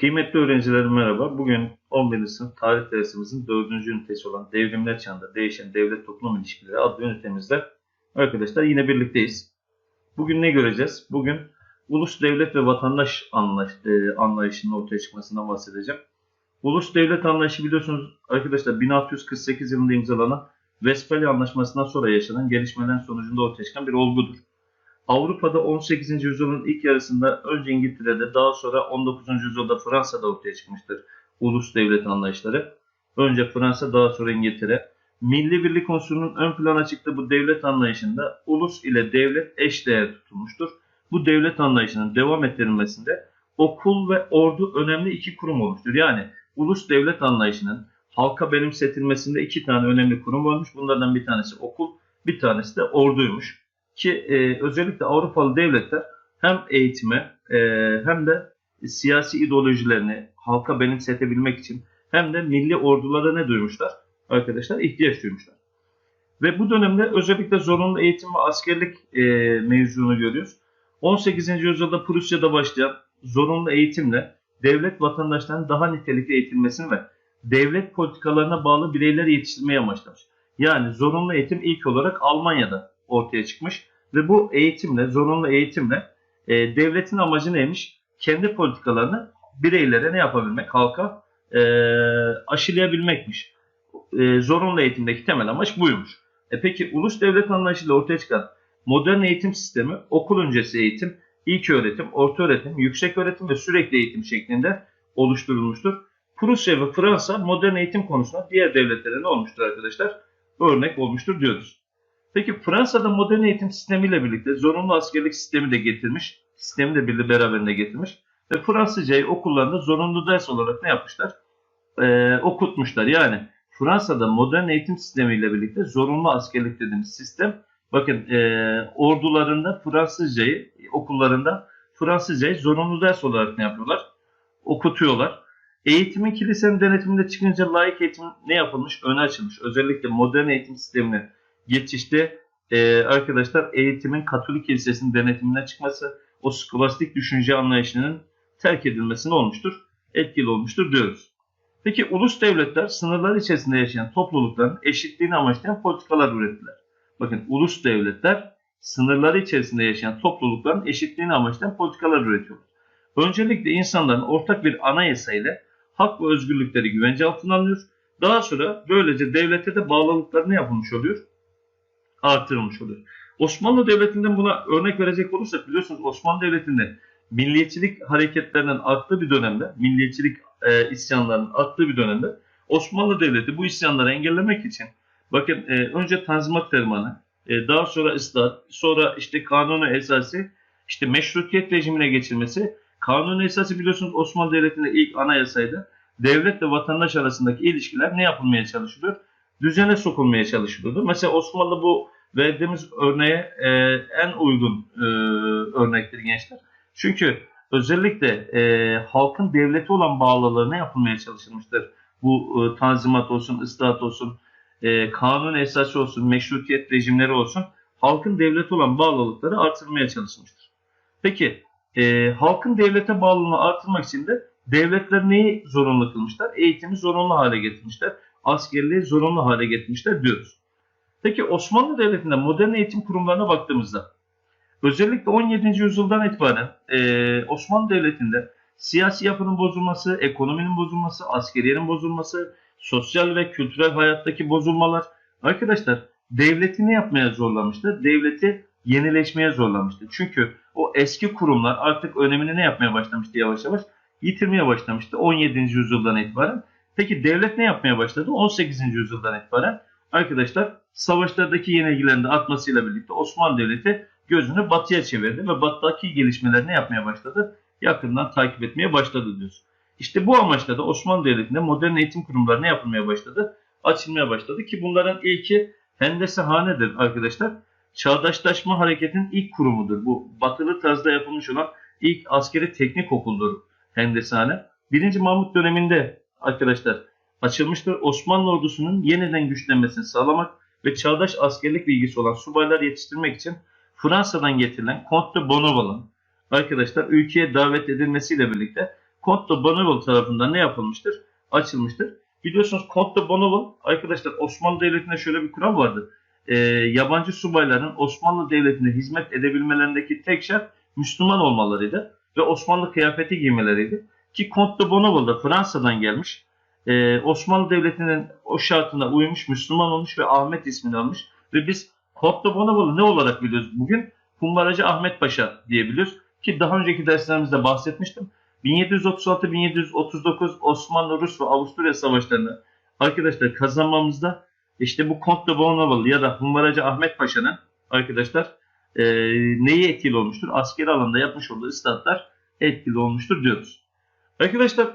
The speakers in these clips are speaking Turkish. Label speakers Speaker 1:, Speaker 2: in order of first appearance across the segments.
Speaker 1: Kıymetli öğrencilerim merhaba. Bugün 11. sınıf tarih dersimizin 4. ünitesi olan Devrimler Çağında Değişen Devlet Toplum İlişkileri adlı ünitemizde arkadaşlar yine birlikteyiz. Bugün ne göreceğiz? Bugün ulus devlet ve vatandaş anlayış, e, anlayışının ortaya çıkmasından bahsedeceğim. Ulus devlet anlayışı biliyorsunuz arkadaşlar 1648 yılında imzalanan Westfalia Anlaşması'ndan sonra yaşanan gelişmelerin sonucunda ortaya çıkan bir olgudur. Avrupa'da 18. yüzyılın ilk yarısında önce İngiltere'de daha sonra 19. yüzyılda Fransa'da ortaya çıkmıştır ulus devlet anlayışları. Önce Fransa daha sonra İngiltere. Milli birlik unsurunun ön plana çıktığı bu devlet anlayışında ulus ile devlet eş değer tutulmuştur. Bu devlet anlayışının devam ettirilmesinde okul ve ordu önemli iki kurum olmuştur. Yani ulus devlet anlayışının halka benimsetilmesinde iki tane önemli kurum varmış. Bunlardan bir tanesi okul, bir tanesi de orduymuş ki e, özellikle Avrupalı devletler hem eğitime e, hem de siyasi ideolojilerini halka benimsetebilmek için hem de milli ordulara ne duymuşlar? Arkadaşlar ihtiyaç duymuşlar. Ve bu dönemde özellikle zorunlu eğitim ve askerlik e, mevzunu görüyoruz. 18. yüzyılda Prusya'da başlayan zorunlu eğitimle devlet vatandaşlarının daha nitelikli eğitilmesini ve devlet politikalarına bağlı bireyleri yetiştirmeye amaçlamış. Yani zorunlu eğitim ilk olarak Almanya'da ortaya çıkmış ve bu eğitimle, zorunlu eğitimle e, devletin amacı neymiş? Kendi politikalarını bireylere ne yapabilmek? Halka e, aşılayabilmekmiş. E, zorunlu eğitimdeki temel amaç buymuş. E peki ulus devlet anlayışıyla ortaya çıkan modern eğitim sistemi okul öncesi eğitim, ilk öğretim, orta öğretim, yüksek öğretim ve sürekli eğitim şeklinde oluşturulmuştur. Prusya ve Fransa modern eğitim konusunda diğer devletlere ne olmuştur arkadaşlar? Örnek olmuştur diyoruz. Peki Fransa'da modern eğitim sistemiyle birlikte zorunlu askerlik sistemi de getirmiş. Sistemi de birlikte beraberinde getirmiş. Ve Fransızcayı okullarında zorunlu ders olarak ne yapmışlar? Ee, okutmuşlar. Yani Fransa'da modern eğitim sistemiyle birlikte zorunlu askerlik dediğimiz sistem bakın e, ordularında Fransızcayı okullarında Fransızcayı zorunlu ders olarak ne yapıyorlar? Okutuyorlar. Eğitimin kilisenin denetiminde çıkınca layık eğitim ne yapılmış? Öne açılmış. Özellikle modern eğitim sistemine geçişte e, arkadaşlar eğitimin Katolik Kilisesi'nin denetiminden çıkması, o skolastik düşünce anlayışının terk edilmesine olmuştur, etkili olmuştur diyoruz. Peki ulus devletler sınırlar içerisinde yaşayan toplulukların eşitliğini amaçlayan politikalar ürettiler. Bakın ulus devletler sınırları içerisinde yaşayan toplulukların eşitliğini amaçlayan politikalar üretiyorlar. Öncelikle insanların ortak bir anayasa ile hak ve özgürlükleri güvence altına alınıyor. Daha sonra böylece devlete de bağlılıklarını yapılmış oluyor artırılmış oluyor. Osmanlı Devleti'nden buna örnek verecek olursak biliyorsunuz Osmanlı Devleti'nde milliyetçilik hareketlerinin arttığı bir dönemde, milliyetçilik e, isyanlarının arttığı bir dönemde Osmanlı Devleti bu isyanları engellemek için bakın e, önce Tanzimat Fermanı, e, daha sonra ıslahat, sonra işte kanunu esası, işte meşrutiyet rejimine geçilmesi. Kanunu esası biliyorsunuz Osmanlı Devleti'nde ilk anayasaydı. Devlet ve vatandaş arasındaki ilişkiler ne yapılmaya çalışılıyor? Düzene sokulmaya çalışılıyordu. Mesela Osmanlı bu verdiğimiz örneğe e, en uygun e, örnektir gençler. Çünkü özellikle e, halkın devleti olan bağlılığına yapılmaya çalışılmıştır. Bu e, tanzimat olsun, ıslahat olsun, e, kanun esası olsun, meşrutiyet rejimleri olsun halkın devleti olan bağlılıkları artırmaya çalışılmıştır. Peki e, halkın devlete bağlılığını artırmak için de devletler neyi zorunlu kılmışlar? Eğitimi zorunlu hale getirmişler askerliği zorunlu hale getirmişler diyoruz. Peki Osmanlı Devleti'nde modern eğitim kurumlarına baktığımızda özellikle 17. yüzyıldan itibaren e, Osmanlı Devleti'nde siyasi yapının bozulması, ekonominin bozulması, askeriyenin bozulması, sosyal ve kültürel hayattaki bozulmalar arkadaşlar devleti ne yapmaya zorlamıştı? Devleti yenileşmeye zorlamıştı. Çünkü o eski kurumlar artık önemini ne yapmaya başlamıştı yavaş yavaş? Yitirmeye başlamıştı 17. yüzyıldan itibaren. Peki devlet ne yapmaya başladı? 18. yüzyıldan itibaren arkadaşlar savaşlardaki yenilgilerin de artmasıyla birlikte Osmanlı Devleti gözünü batıya çevirdi ve batıdaki gelişmeler ne yapmaya başladı? Yakından takip etmeye başladı diyoruz. İşte bu amaçla da Osmanlı Devleti'nde modern eğitim kurumları ne yapılmaya başladı? Açılmaya başladı ki bunların ilki Hendesehane'dir arkadaşlar. Çağdaşlaşma hareketinin ilk kurumudur. Bu batılı tarzda yapılmış olan ilk askeri teknik okuldur Hendesehane. Birinci Mahmut döneminde arkadaşlar açılmıştır. Osmanlı ordusunun yeniden güçlenmesini sağlamak ve çağdaş askerlik bilgisi olan subaylar yetiştirmek için Fransa'dan getirilen Comte de Bonneval'ın arkadaşlar ülkeye davet edilmesiyle birlikte Comte de Bonneval tarafından ne yapılmıştır? Açılmıştır. Biliyorsunuz Comte de Bonneval arkadaşlar Osmanlı Devleti'nde şöyle bir kural vardı. Ee, yabancı subayların Osmanlı Devleti'nde hizmet edebilmelerindeki tek şart Müslüman olmalarıydı ve Osmanlı kıyafeti giymeleriydi. Ki Comte de Bonneval da Fransa'dan gelmiş. Ee, Osmanlı Devleti'nin o şartına uymuş, Müslüman olmuş ve Ahmet ismini almış. Ve biz Comte de Bonneval'ı ne olarak biliyoruz bugün? Kumbaracı Ahmet Paşa diye biliyoruz. Ki daha önceki derslerimizde bahsetmiştim. 1736-1739 Osmanlı, Rus ve Avusturya savaşlarını arkadaşlar kazanmamızda işte bu Comte de Bonneval ya da Humbaracı Ahmet Paşa'nın arkadaşlar e, neyi etkili olmuştur? Askeri alanda yapmış olduğu ıslahatlar etkili olmuştur diyoruz. Arkadaşlar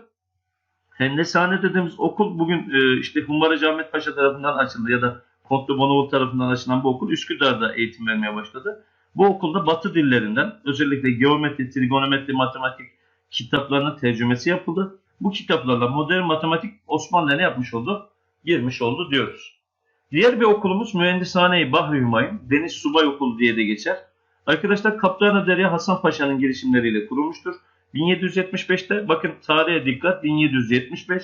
Speaker 1: Hendeshane dediğimiz okul bugün e, işte Humbaracı Ahmet Paşa tarafından açıldı ya da de Bonneval tarafından açılan bu okul Üsküdar'da eğitim vermeye başladı. Bu okulda Batı dillerinden özellikle geometri, trigonometri, matematik kitaplarının tercümesi yapıldı. Bu kitaplarla modern matematik Osmanlı'ya ne yapmış oldu? Girmiş oldu diyoruz. Diğer bir okulumuz Mühendishane-i Bahri Hümayun, Deniz Subay Okulu diye de geçer. Arkadaşlar Kaptanı Derya Hasan Paşa'nın girişimleriyle kurulmuştur. 1775'te bakın tarihe dikkat 1775.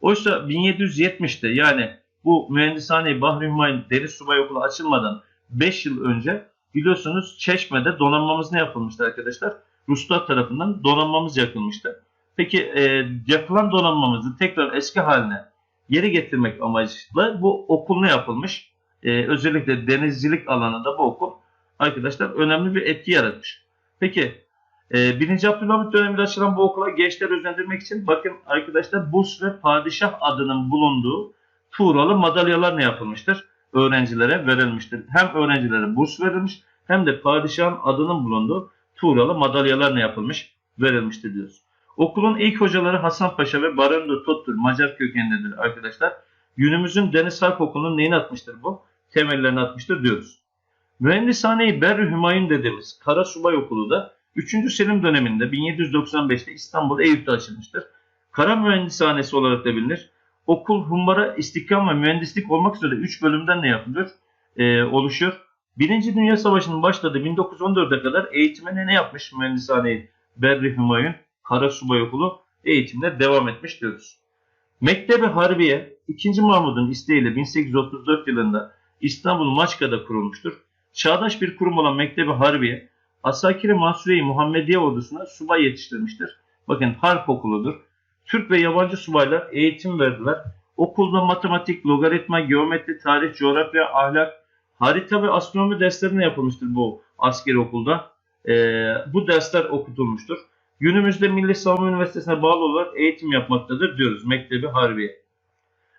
Speaker 1: Oysa 1770'te yani bu Mühendishane-i Bahri Hümayun Deniz Subay Okulu açılmadan 5 yıl önce biliyorsunuz Çeşme'de donanmamız ne yapılmıştı arkadaşlar? Ruslar tarafından donanmamız yakılmıştı. Peki e, yakılan donanmamızı tekrar eski haline geri getirmek amacıyla bu okul ne yapılmış? E, özellikle denizcilik alanında bu okul arkadaşlar önemli bir etki yaratmış. Peki e, 1. Abdülhamit döneminde açılan bu okula gençler özendirmek için bakın arkadaşlar Bus ve Padişah adının bulunduğu Tuğralı madalyalar ne yapılmıştır? Öğrencilere verilmiştir. Hem öğrencilere burs verilmiş hem de padişahın adının bulunduğu Tuğralı madalyalar ne yapılmış? Verilmiştir diyoruz. Okulun ilk hocaları Hasan Paşa ve Barındo Tottur Macar kökenlidir arkadaşlar. Günümüzün Deniz Harp Okulu'nun neyini atmıştır bu? Temellerini atmıştır diyoruz. Mühendishane-i Berri Hümayun dediğimiz Kara Subay Okulu da 3. Selim döneminde 1795'te İstanbul Eyüp'te açılmıştır. Kara Mühendishanesi olarak da bilinir. Okul humbara, istikam ve mühendislik olmak üzere 3 bölümden ne yapılır? Ee, oluşuyor. Birinci Dünya Savaşı'nın başladığı 1914'e kadar eğitimine ne yapmış Mühendishane-i Berri Hümayun Kara Subay Okulu eğitimine devam etmiş diyoruz. Mektebi Harbiye 2. Mahmud'un isteğiyle 1834 yılında İstanbul Maçka'da kurulmuştur. Çağdaş bir kurum olan Mektebi Harbiye Asakiri Mansuriye Muhammediye ordusuna subay yetiştirmiştir. Bakın harp okuludur. Türk ve yabancı subaylar eğitim verdiler. Okulda matematik, logaritma, geometri, tarih, coğrafya, ahlak, harita ve astronomi derslerine yapılmıştır bu askeri okulda. Ee, bu dersler okutulmuştur. Günümüzde Milli Savunma Üniversitesi'ne bağlı olarak eğitim yapmaktadır diyoruz Mektebi Harbiye.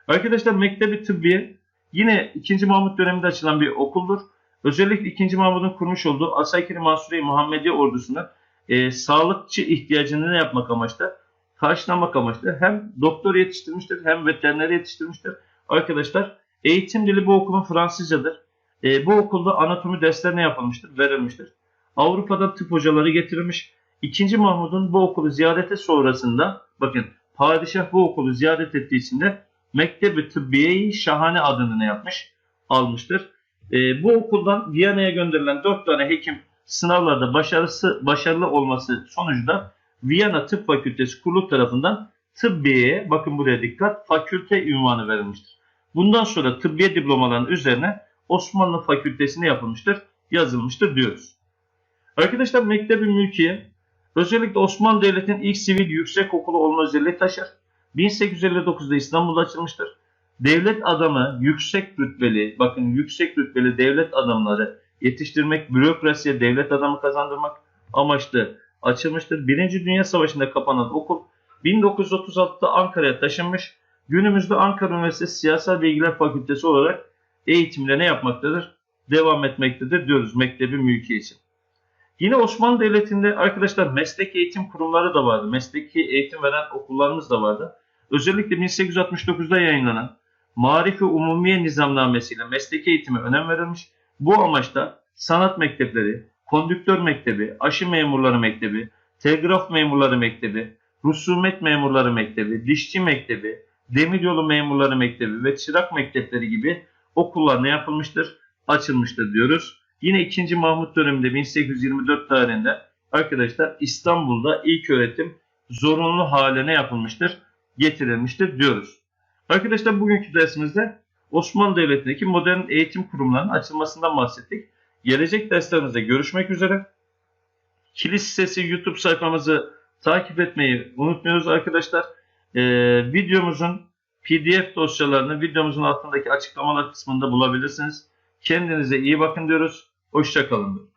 Speaker 1: Arkadaşlar Mektebi Tıbbiye yine 2. Mahmut döneminde açılan bir okuldur. Özellikle 2. Mahmut'un kurmuş olduğu Asakiri Mansuriye Muhammediye ordusuna e, sağlıkçı ihtiyacını ne yapmak amaçlı? Karşılamak amaçlı hem doktor yetiştirmiştir hem veteriner yetiştirmiştir. Arkadaşlar eğitim dili bu okulun Fransızcadır. E, bu okulda anatomi derslerine yapılmıştır, verilmiştir. Avrupa'da tıp hocaları getirilmiş. 2. Mahmud'un bu okulu ziyareti sonrasında bakın padişah bu okulu ziyaret ettiği için de Mektebi Tıbbiye-i Şahane adını ne yapmış? Almıştır. E, bu okuldan Viyana'ya gönderilen 4 tane hekim sınavlarda başarısı başarılı olması sonucunda Viyana Tıp Fakültesi kurulu tarafından tıbbiyeye bakın buraya dikkat fakülte ünvanı verilmiştir. Bundan sonra tıbbiye diplomalarının üzerine Osmanlı Fakültesine yapılmıştır, yazılmıştır diyoruz. Arkadaşlar Mektebi Mülkiye özellikle Osmanlı Devleti'nin ilk sivil yüksek okulu olma özelliği taşır. 1859'da İstanbul'da açılmıştır. Devlet adamı, yüksek rütbeli, bakın yüksek rütbeli devlet adamları yetiştirmek, bürokrasiye devlet adamı kazandırmak amaçlı açılmıştır. Birinci Dünya Savaşı'nda kapanan okul 1936'da Ankara'ya taşınmış. Günümüzde Ankara Üniversitesi Siyasal Bilgiler Fakültesi olarak eğitimle ne yapmaktadır? Devam etmektedir diyoruz Mektebi Mülkiye için. Yine Osmanlı Devleti'nde arkadaşlar meslek eğitim kurumları da vardı. Mesleki eğitim veren okullarımız da vardı. Özellikle 1869'da yayınlanan Marifi Umumiye Nizamnamesiyle mesleki eğitime önem verilmiş. Bu amaçta sanat mektepleri, kondüktör mektebi, aşı memurları mektebi, telgraf memurları mektebi, rusumet memurları mektebi, dişçi mektebi, demiryolu memurları mektebi ve çırak mektepleri gibi okullar ne yapılmıştır? Açılmıştır diyoruz. Yine 2. Mahmut döneminde 1824 tarihinde arkadaşlar İstanbul'da ilk öğretim zorunlu haline yapılmıştır, getirilmiştir diyoruz. Arkadaşlar bugünkü dersimizde Osmanlı Devleti'ndeki modern eğitim kurumlarının açılmasından bahsettik. Gelecek derslerimizde görüşmek üzere. Kilis Sesi YouTube sayfamızı takip etmeyi unutmuyoruz arkadaşlar. Ee, videomuzun PDF dosyalarını videomuzun altındaki açıklamalar kısmında bulabilirsiniz. Kendinize iyi bakın diyoruz. Hoşçakalın.